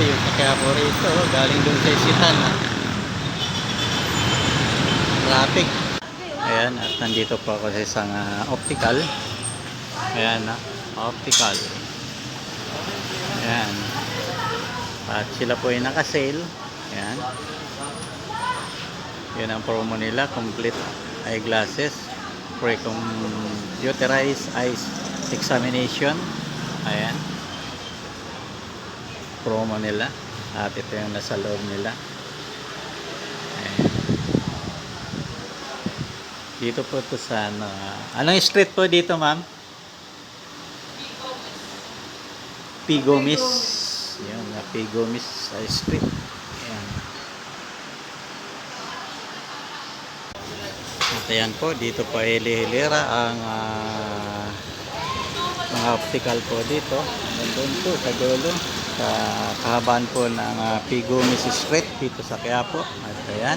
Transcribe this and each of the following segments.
yung po rito, galing doon sa isitan. Ha? Traffic. Ayan, at nandito po ako sa isang ah, optical. Ayan, na optical. Ayan. At sila po ay naka-sale. Ayan. Yan ang promo nila, complete eyeglasses, free computerized eyes examination. Ayan. Promo nila. At ito yung nasa loob nila. Dito po to sa ano. ah, anong street po dito, ma'am? Pigomis. Yan, na Pigomis ah, street. Ayan. At ayan po, dito po ay hilera ang ah, mga optical po dito. Nandun po sa dulo. Sa kahabaan po ng uh, Pigomis Street dito sa Quiapo. At ayan.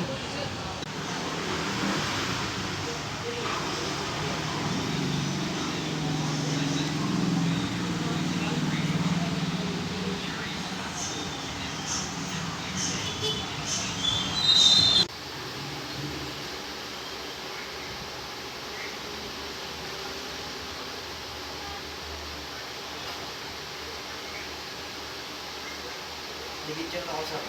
Nibidyo ako sa...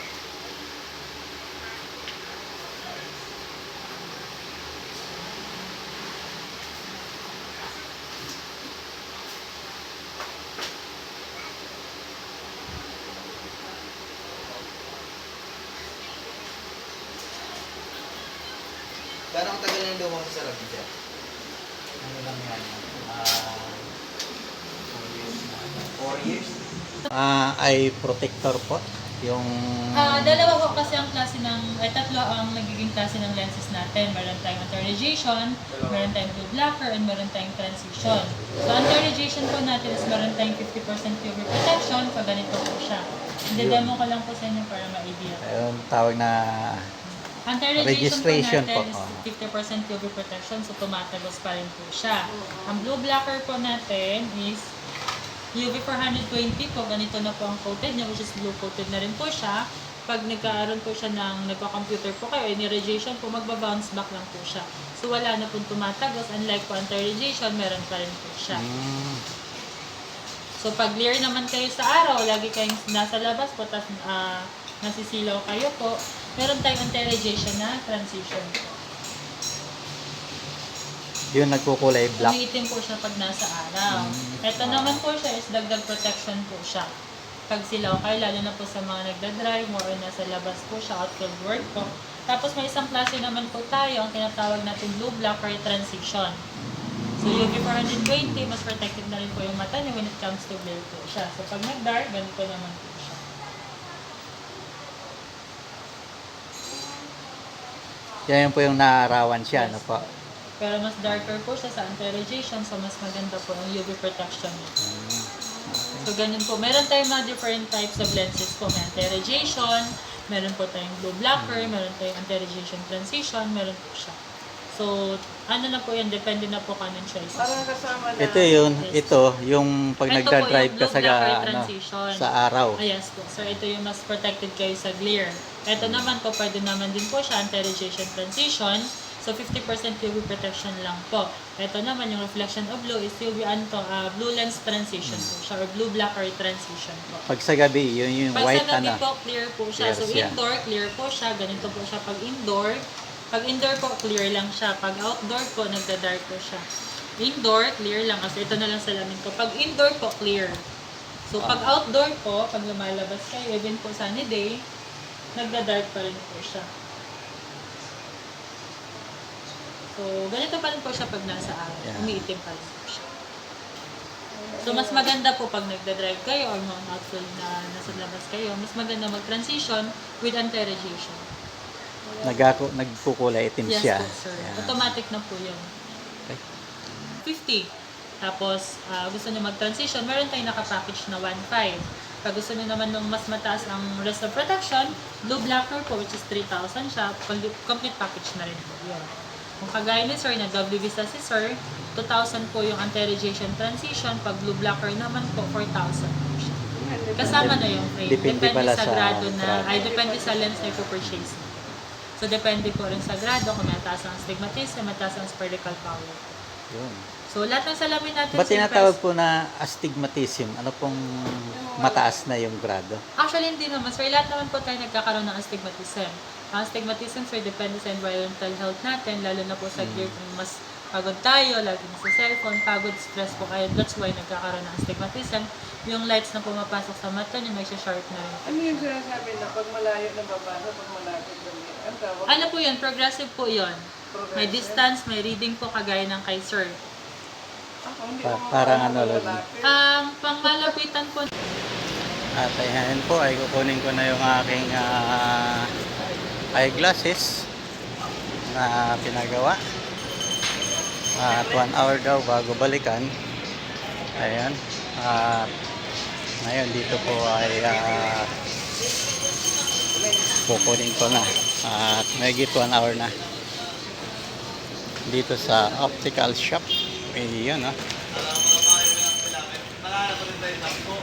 Gano'ng tagal na daw ako sa Rabidya? Ano lang yan? ah, Four years? Ah, eye protector po. Yung Ah, dalawa po kasi ang klase ng, ay tatlo ang nagiging klase ng lenses natin. Meron tayong anti-radiation, meron tayong blue blocker, and meron tayong transition. So, anti-radiation po natin is meron tayong 50% UV protection, pag ganito po siya. Hindi-demo ko lang po sa inyo para ma-idea. yung tawag na Anti-radiation Registration po natin po, is oh. 50% UV protection, so tumatagos pa rin po siya. Ang blue blocker po natin is UV 420 po, ganito na po ang coated niya, which is blue coated na rin po siya. Pag nagkaaroon po siya ng nagka-computer po kayo, any radiation po, magba-bounce back lang po siya. So wala na pong tumatagos, unlike po anti-radiation, meron pa rin po siya. mm, So pag clear naman kayo sa araw, lagi kayong nasa labas po, tapos ah, nasisilaw kayo po, meron tayong anti-radiation na transition po. Yun nagkukulay black. Umiitim po siya pag nasa araw. Mm. Ito naman po siya is dagdag protection po siya. Pag silaw kayo, lalo na po sa mga nagdadrive, more on nasa labas po siya, outfield work po. Tapos may isang klase naman po tayo, ang tinatawag natin blue blocker transition. So UV 420, mas protective na rin po yung mata niyo when it comes to glare po siya. So pag nag-dark, ganito naman po siya. Yan po yung naarawan siya, Yes. ano po. Pero mas darker po siya sa anti-radiation, so mas maganda po ang UV protection niya. Mm, So, ganun po. Meron tayong mga different types of lenses po. May anti-radiation, meron po tayong blue blocker, meron tayong anti-radiation transition, meron po siya. So, ano na po yan, depende na po kanong choices. Parang kasama na... Ito yun, Yes. ito, yung pag Ito po nagda-drive yung ka sa, blue ano, transition. sa araw. Ah, yes po. So, ito yung mas protected kayo sa glare. Ito naman po, pwede naman din po siya, anti-radiation transition. So, 50% UV protection lang po. Ito naman, yung reflection of blue is UV anto, ah, blue lens transition po siya, or blue blocker transition po. Pag sa gabi, yun yung Pag white sa gabi ano. po, clear po siya. Clear so, siya. indoor, clear po siya. Ganito po siya pag indoor. Pag indoor po, clear lang siya. Pag outdoor po, nagda-dark po siya. Indoor, clear lang. Kasi ito na lang salamin ko. Pag indoor po, clear. So, pag Ah. outdoor po, pag lumalabas kayo, even po sunny day, nagda-dark pa rin po siya. So, ganito pa rin po siya pag nasa araw. Yeah. Umiitim pa rin po siya. So, mas maganda po pag nagda-drive kayo or mga outfield na nasa labas kayo, mas maganda mag-transition with anti-radiation. Nagako, nagkukulay itim Yes siya. po, sir. Yan. Automatic na po yun. Okay. 50. Tapos, ah, gusto nyo mag-transition, meron tayong nakapackage na 1.5. Pag gusto nyo naman nung mas mataas ang rest of protection, blue blocker po, which is 3,000 siya, complete package na rin po yun. Kung kagaya ni Sir, nag-W visa si Sir, 2,000 po yung anti-radiation transition, pag blue blocker naman po, 4,000 po siya. Kasama na yung frame. Depende pala sa, sa grado na, grado. ay depende sa lens na ipo-purchase. So, depende po rin sa grado kung mataas ang astigmatism, mataas ang spherical power. Yun. So, lahat ng salamin natin Ba't tinatawag po na astigmatism? Ano pong mataas na yung grado? Actually, hindi naman. Sir, lahat naman po tayo nagkakaroon ng astigmatism. Ang astigmatism, sir, depende sa environmental health natin, lalo na po sa gear kung mas pagod tayo, lagi na sa cellphone, pagod, stress po kayo. That's why nagkakaroon ng astigmatism. Yung lights na pumapasok sa mata nyo, nagsha-sharp na rin. Ano yung sinasabi na pag malayo na babasa, pag malapit na may? Ano po yun? Progressive po yun. May Progressive? distance, may reading po kagaya ng kay sir. Pa- parang ano, malapit. Ang pangmalapitan po At ayan po ay kukunin ko na yung aking ah, eyeglasses na pinagawa. At one hour daw bago balikan. Ayan. At ngayon dito po ay ah, kukunin ko na. At may one hour na. Dito sa optical shop. Ayun ah.